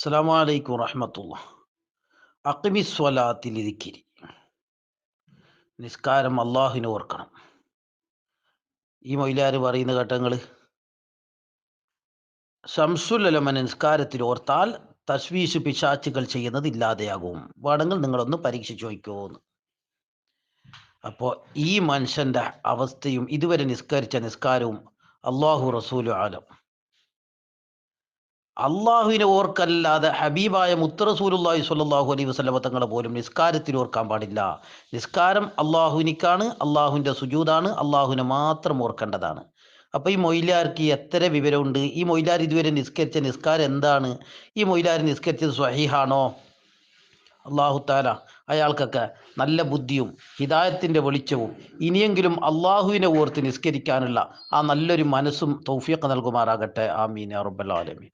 അസ്സലാമു അലൈക്കും വറഹമത്തുള്ള അക്കിമിസ്വലാത്തിലിരിക്കിരി നിസ്കാരം അള്ളാഹുവിനെ ഓർക്കണം. ഈ മൊയിലാർ പറയുന്ന ഘട്ടങ്ങൾ ഷംസുലമ നിസ്കാരത്തിൽ ഓർത്താൽ തശ്വീഷ് പിശാച്ചുകൾ ചെയ്യുന്നത് ഇല്ലാതെയാകും. വേണമെങ്കിൽ നിങ്ങളൊന്ന് പരീക്ഷിച്ചു നോക്കുമോന്ന് അപ്പോൾ ഈ മനുഷ്യന്റെ അവസ്ഥയും ഇതുവരെ നിസ്കരിച്ച നിസ്കാരവും അള്ളാഹു റസൂലു ആലം. അള്ളാഹുവിനെ ഓർക്കല്ലാതെ ഹബീബായ മുത്തറസൂലുല്ലാഹി സ്വല്ലല്ലാഹു അലൈഹി വസ്ലമ തങ്ങളെ പോലും നിസ്കാരത്തിൽ ഓർക്കാൻ പാടില്ല. നിസ്കാരം അള്ളാഹുവിനിക്കാണ് അള്ളാഹുവിന്റെ സുജൂതാണ് അള്ളാഹുവിനെ മാത്രം ഓർക്കേണ്ടതാണ്. അപ്പോൾ ഈ മൊയിലാർക്ക് എത്ര വിവരമുണ്ട്? ഈ മൊയിലാർ ഇതുവരെ നിസ്കരിച്ച നിസ്കാരം എന്താണ്? ഈ മൊയിലാർ നിസ്കരിച്ചത് സ്വഹീഹാണോ? അള്ളാഹു താല അയാൾക്കൊക്കെ നല്ല ബുദ്ധിയും ഹിദായത്തിന്റെ വെളിച്ചവും ഇനിയെങ്കിലും അള്ളാഹുവിനെ ഓർത്ത് നിസ്കരിക്കാനുള്ള ആ നല്ലൊരു മനസ്സും തൗഫീഖ് നൽകുമാറാകട്ടെ. ആമീൻ റബ്ബൽ ആലമീൻ.